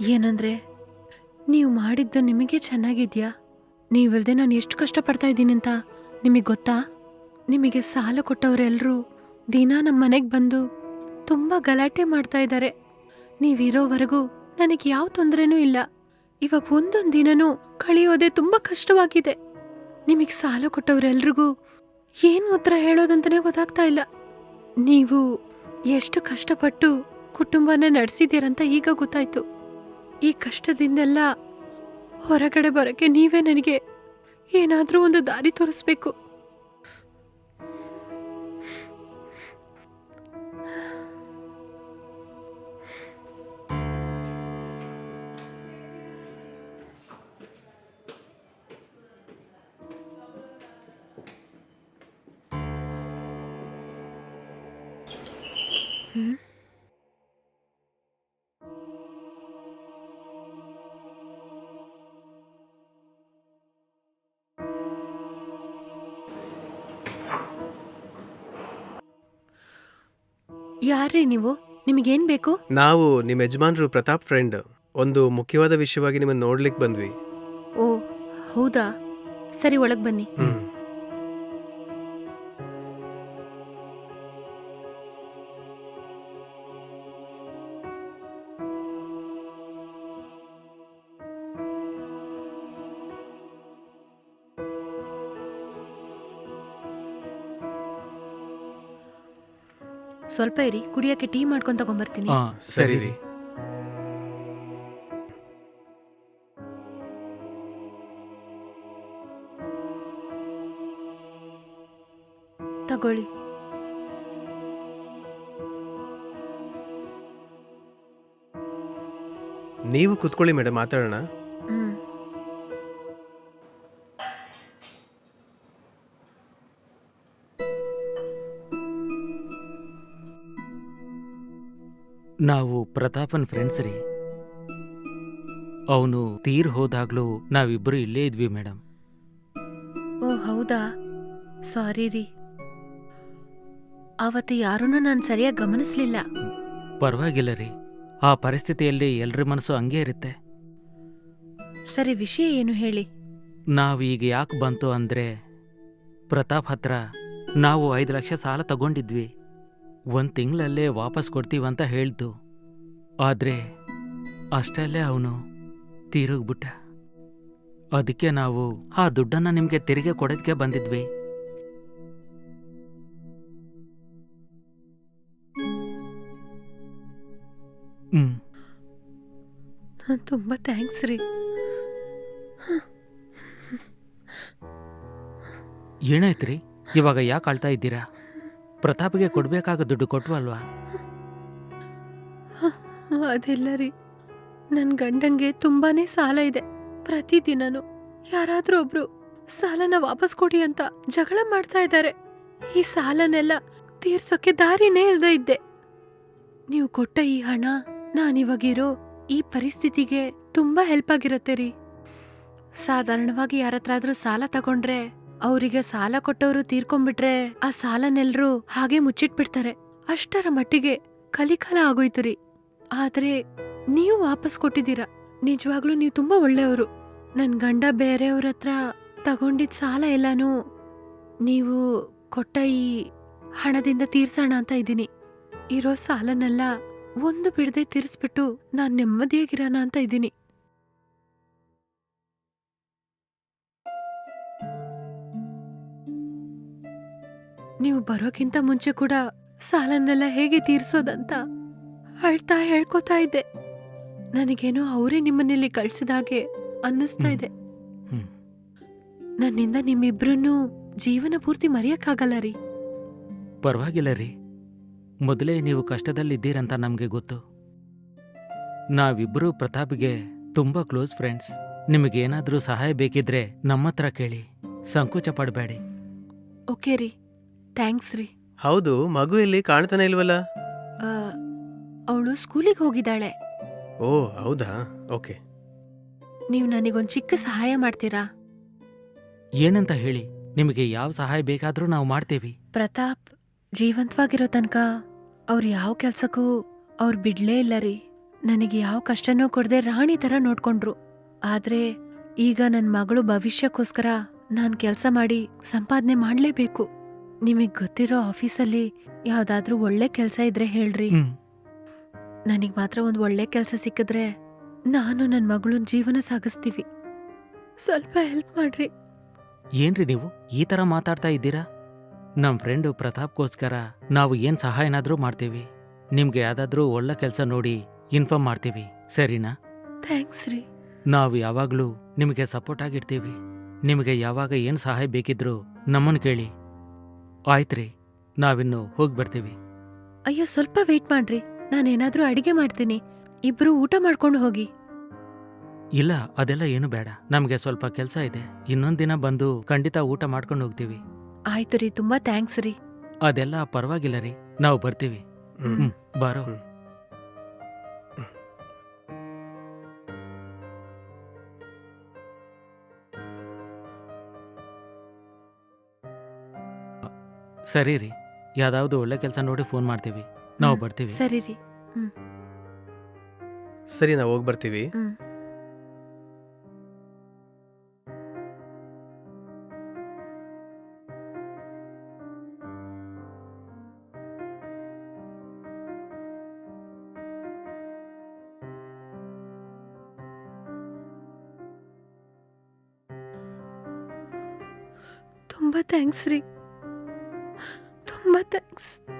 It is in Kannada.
ಏನಂದ್ರೆ, ನೀವು ಮಾಡಿದ್ದು ನಿಮಗೆ ಚೆನ್ನಾಗಿದ್ಯಾ? ನೀವಿಲ್ದೆ ನಾನು ಎಷ್ಟು ಕಷ್ಟಪಡ್ತಾ ಇದ್ದೀನಿ ಅಂತ ನಿಮಗೆ ಗೊತ್ತಾ? ನಿಮಗೆ ಸಾಲ ಕೊಟ್ಟವರೆಲ್ಲರೂ ದಿನ ನಮ್ಮ ಮನೆಗೆ ಬಂದು ತುಂಬ ಗಲಾಟೆ ಮಾಡ್ತಾ ಇದ್ದಾರೆ. ನೀವಿರೋವರೆಗೂ ನನಗೆ ಯಾವ ತೊಂದರೆನೂ ಇಲ್ಲ. ಇವಾಗ ಒಂದೊಂದು ದಿನನೂ ಕಳೆಯೋದೇ ತುಂಬ ಕಷ್ಟವಾಗಿದೆ. ನಿಮಗೆ ಸಾಲ ಕೊಟ್ಟವರೆಲ್ರಿಗೂ ಏನು ಉತ್ತರ ಹೇಳೋದಂತನೇ ಗೊತ್ತಾಗ್ತಾ ಇಲ್ಲ. ನೀವು ಎಷ್ಟು ಕಷ್ಟಪಟ್ಟು ಕುಟುಂಬನ ನಡೆಸಿದ್ದೀರಂತ ಈಗ ಗೊತ್ತಾಯ್ತು. ಈ ಕಷ್ಟದಿಂದೆಲ್ಲ ಹೊರಗಡೆ ಬರೋಕ್ಕೆ ನೀವೇ ನನಗೆ ಏನಾದರೂ ಒಂದು ದಾರಿ ತೋರಿಸ್ಬೇಕು ಹ್ಮ್? ಯಾರ್ರೀ ನೀವು? ನಿಮಗೇನ್ ಬೇಕು? ನಾವು ನಿಮ್ಮ ಯಜಮಾನ್ರು ಪ್ರತಾಪ್ ಫ್ರೆಂಡ್ ಒಂದು ಮುಖ್ಯವಾದ ವಿಷಯವಾಗಿ ನಿಮ್ಮನ್ನು ನೋಡ್ಲಿಕ್ಕೆ ಬಂದ್ವಿ. ಓ ಹೌದಾ? ಸರಿ ಒಳಗ್ ಬನ್ನಿ. ಹ್ಮ್. ಸ್ವಲ್ಪ ಇರಿ ಕುಡಿಯಕ್ಕೆ ಟೀ ಮಾಡ್ಕೊಂಡ್ ತಗೊಂಡ್ಬರ್ತೀನಿ ಹಾ ಸರಿ ರೀ ತಗೊಳ್ಳಿ. ನೀವು ಕುತ್ಕೊಳ್ಳಿ ಮೇಡಮ್ ಮಾತಾಡೋಣ. ನಾವು ಪ್ರತಾಪನ್ ಫ್ರೆಂಡ್ಸ್ ರೀ. ಅವನು ತೀರ್ ಹೋದಾಗ್ಲೂ ನಾವಿಬ್ಬರು ಇಲ್ಲೇ ಇದ್ವಿ ಮೇಡಮ್ ಓ ಹೌದಾ? ಸಾರಿ ರೀ. ಅವತ್ತು ಯಾರೂ ನಾನು ಸರಿಯಾಗಿ ಗಮನಿಸ್ಲಿಲ್ಲ. ಪರವಾಗಿಲ್ಲ ರೀ. ಆ ಪರಿಸ್ಥಿತಿಯಲ್ಲಿ ಎಲ್ರ ಮನಸ್ಸು ಹಂಗೆ ಇರುತ್ತೆ. ಸರಿ ವಿಷಯ ಏನು ಹೇಳಿ? ನಾವು ಈಗ ಯಾಕೆ ಬಂತು ಅಂದ್ರೆ ಪ್ರತಾಪ್ ಹತ್ರ ನಾವು ಐದು ಲಕ್ಷ ಸಾಲ ತಗೊಂಡಿದ್ವಿ. ಒಂದು ತಿಂಗಳಲ್ಲೇ ವಾಪಸ್ ಕೊಡ್ತೀವಂತ ಹೇಳ್ತು. ಆದರೆ ಅಷ್ಟಲ್ಲೇ ಅವನು ತೀರೋಗ್ಬಿಟ್ಟ. ಅದಕ್ಕೆ ನಾವು ಆ ದುಡ್ಡನ್ನ ನಿಮಗೆ ತೆರಿಗೆ ಕೊಡೋದಕ್ಕೆ ಬಂದಿದ್ವಿ. ಹ್ಮ್. ತುಂಬ ಥ್ಯಾಂಕ್ಸ್ ರೀ. ಏನಾಯ್ತ್ರಿ? ಇವಾಗ ಯಾಕೆ ಆಳ್ತಾ ಇದ್ದೀರಾ? ಪ್ರತಾಪ್ಗೆ ಕೊಡ್ಬೇಕಾಗ ದುಡ್ಡು ಕೊಟ್ವಲ್ವಾ? ಅದೆಲ್ಲ ರೀ ನನ್ನ ಗಂಡಂಗೆ ತುಂಬಾನೇ ಸಾಲ ಇದೆ. ಪ್ರತಿದಿನನೂ ಯಾರಾದ್ರೂ ಒಬ್ರು ಸಾಲನ ವಾಪಸ್ ಕೊಡಿ ಅಂತ ಜಗಳ ಮಾಡ್ತಾ ಇದ್ದಾರೆ. ಈ ಸಾಲನೆಲ್ಲ ತೀರ್ಸೋಕೆ ದಾರಿನೇ ಇಲ್ದೇ ಇದ್ದೆ. ನೀವು ಕೊಟ್ಟ ಈ ಹಣ ನಾನಿವಾಗಿರೋ ಈ ಪರಿಸ್ಥಿತಿಗೆ ತುಂಬಾ ಹೆಲ್ಪ್ ಆಗಿರತ್ತೆ ರೀ. ಸಾಧಾರಣವಾಗಿ ಯಾರತ್ರಾದ್ರೂ ಸಾಲ ತಗೊಂಡ್ರೆ ಅವರಿಗೆ ಸಾಲ ಕೊಟ್ಟವರು ತೀರ್ಕೊಂಡ್ಬಿಟ್ರೆ ಆ ಸಾಲನೆಲ್ಲರೂ ಹಾಗೆ ಮುಚ್ಚಿಟ್ಬಿಡ್ತಾರೆ. ಅಷ್ಟರ ಮಟ್ಟಿಗೆ ಕಲಿಕಾಲ ಆಗೋಯ್ತು ರೀ. ಆದ್ರೆ ನೀವು ವಾಪಸ್ ಕೊಟ್ಟಿದ್ದೀರಾ? ನಿಜವಾಗ್ಲೂ ನೀವು ತುಂಬಾ ಒಳ್ಳೆಯವರು. ನನ್ ಗಂಡ ಬೇರೆಯವ್ರ ಹತ್ರ ತಗೊಂಡಿದ್ ಸಾಲ ಎಲ್ಲಾನು ನೀವು ಕೊಟ್ಟ ಈ ಹಣದಿಂದ ತೀರ್ಸೋಣ ಅಂತ ಇದ್ದೀನಿ. ಇರೋ ಸಾಲನೆಲ್ಲ ಒಂದು ಬಿಡದೆ ತೀರಿಸ್ಬಿಟ್ಟು ನಾನ್ ನೆಮ್ಮದಿಯಾಗಿರೋಣ ಅಂತ ಇದ್ದೀನಿ. ನೀವು ಬರೋಕ್ಕಿಂತ ಮುಂಚೆ ಕೂಡ ಸಾಲನ್ನೆಲ್ಲ ಹೇಗೆ ತೀರಿಸೋದಂತ ಅಳ್ತಾ ಹೇಳ್ಕೊತಾ ಇದ್ದೆ. ನನಗೇನೋ ಅವರೇ ನಿಮ್ಮನ್ನಿಲ್ಲಿ ಕಳ್ಸಿದಾಗೆ ಅನ್ನಿಸ್ತಾ ಹ್ಮ್. ಇದೆ. ನನ್ನಿಂದ ನಿಮ್ಮಿಬ್ರನ್ನೂ ಜೀವನ ಪೂರ್ತಿ ಮರೆಯಕ್ಕಾಗಲ್ಲ ರೀ. ಪರವಾಗಿಲ್ಲ ರೀ. ಮೊದಲೇ ನೀವು ಕಷ್ಟದಲ್ಲಿದ್ದೀರಂತ ನಮಗೆ ಗೊತ್ತು. ನಾವಿಬ್ಬರೂ ಪ್ರತಾಪ್ಗೆ ತುಂಬಾ ಕ್ಲೋಸ್ ಫ್ರೆಂಡ್ಸ್. ನಿಮಗೇನಾದರೂ ಸಹಾಯ ಬೇಕಿದ್ರೆ ನಮ್ಮ ಹತ್ರ ಕೇಳಿ. ಸಂಕೋಚ ಪಡಬೇಡಿ. ಓಕೆ ರೀ. ಥ್ಯಾಂಕ್ಸ್ ರೀ. ಹೌದು ಮಗು ಎಲ್ಲಿ ಕಾಣ್ತಾನೆ ಇಲ್ವಲ್ಲ? ಅವಳು ಸ್ಕೂಲಿಗೆ ಹೋಗಿದ್ದಾಳೆ. ಓ ಹೌದಾ? ಓಕೆ ನೀವು ನನಗೊಂದು ಚಿಕ್ಕ ಸಹಾಯ ಮಾಡ್ತೀರಾ? ಏನಂತ ಹೇಳಿ ನಿಮಗೆ ಯಾವ ಸಹಾಯ ಬೇಕಾದ್ರೂ ನಾವು ಮಾಡ್ತೇವಿ. ಪ್ರತಾಪ್ ಜೀವಂತವಾಗಿರೋ ತನಕ ಅವ್ರು ಯಾವ ಕೆಲ್ಸಕ್ಕೂ ಅವ್ರು ಬಿಡ್ಲೇ ಇಲ್ಲ ರೀ. ನನಗೆ ಯಾವ ಕಷ್ಟನೂ ಕೊಡದೆ ರಾಣಿ ತರ ನೋಡ್ಕೊಂಡ್ರು. ಆದ್ರೆ ಈಗ ನನ್ ಮಗಳು ಭವಿಷ್ಯಕ್ಕೋಸ್ಕರ ನಾನ್ ಕೆಲ್ಸ ಮಾಡಿ ಸಂಪಾದನೆ ಮಾಡ್ಲೇಬೇಕು. ನಿಮಗ್ ಗೊತ್ತಿರೋ ಆಫೀಸಲ್ಲಿ ಯಾವ್ದಾದ್ರೂ ಒಳ್ಳೆ ಕೆಲ್ಸ ಇದ್ರೆ ಹೇಳ್ರಿ. ಹ್ಮ್. ನನಗ್ ಮಾತ್ರ ಒಂದ್ ಒಳ್ಳೆ ಕೆಲ್ಸ ಸಿಕ್ಕಿದ್ರೆ ನಾನು ನನ್ ಮಗಳನ್ ಜೀವನ ಸಾಗಿಸ್ತೀವಿ. ಸ್ವಲ್ಪ ಹೆಲ್ಪ್ ಮಾಡ್ರಿ. ಏನ್ರಿ ನೀವು ಈ ಥರ ಮಾತಾಡ್ತಾ ಇದ್ದೀರಾ? ನಮ್ಮ ಫ್ರೆಂಡು ಪ್ರತಾಪ್ಗೋಸ್ಕರ ನಾವು ಏನು ಸಹಾಯನಾದರೂ ಮಾಡ್ತೀವಿ. ನಿಮ್ಗೆ ಯಾವ್ದಾದ್ರೂ ಒಳ್ಳೆ ಕೆಲಸ ನೋಡಿ ಇನ್ಫಾರ್ಮ್ ಮಾಡ್ತೀವಿ. ಸರಿನಾ? ಥ್ಯಾಂಕ್ಸ್ ರೀ. ನಾವು ಯಾವಾಗಲೂ ನಿಮಗೆ ಸಪೋರ್ಟ್ ಆಗಿರ್ತೀವಿ. ನಿಮಗೆ ಯಾವಾಗ ಏನು ಸಹಾಯ ಬೇಕಿದ್ರೂ ನಮ್ಮನ್ನು ಕೇಳಿ. ಆಯ್ತ್ರಿ ನಾವಿನ್ನು ಹೋಗಿ ಬರ್ತೀವಿ. ಅಯ್ಯೋ ಸ್ವಲ್ಪ ವೇಟ್ ಮಾಡ್ರಿ. ನಾನೇನಾದ್ರೂ ಅಡಿಗೆ ಮಾಡ್ತೀನಿ. ಇಬ್ರು ಊಟ ಮಾಡ್ಕೊಂಡು ಹೋಗಿ. ಇಲ್ಲ ಅದೆಲ್ಲ ಏನು ಬೇಡ. ನಮಗೆ ಸ್ವಲ್ಪ ಕೆಲಸ ಇದೆ. ಇನ್ನೊಂದ್ ದಿನ ಬಂದು ಖಂಡಿತ ಊಟ ಮಾಡ್ಕೊಂಡು ಹೋಗ್ತೀವಿ. ಆಯ್ತು ರೀ ತುಂಬಾ ಥ್ಯಾಂಕ್ಸ್ ರೀ. ಅದೆಲ್ಲ ಪರವಾಗಿಲ್ಲ ರೀ. ನಾವು ಬರ್ತೀವಿ. ಹ್ಮ್. ಹ್ಮ್. ಬಾರೋ. ಸರಿ ರೀ. ಯಾವ್ದಾವ್ದು ಒಳ್ಳೆ ಕೆಲಸ ನೋಡಿ ಫೋನ್ ಮಾಡ್ತೀವಿ. ನಾವು ಹ್ಮ್. ಬರ್ತೀವಿ. ಸರಿ ರೀ. ಸರಿ ನಾವು ಹೋಗಿ ಬರ್ತೀವಿ. ಹ್ಮ್. ತುಂಬಾ ಥ್ಯಾಂಕ್ಸ್ ರೀ. ತುಂಬಾ ಥ್ಯಾಂಕ್ಸ್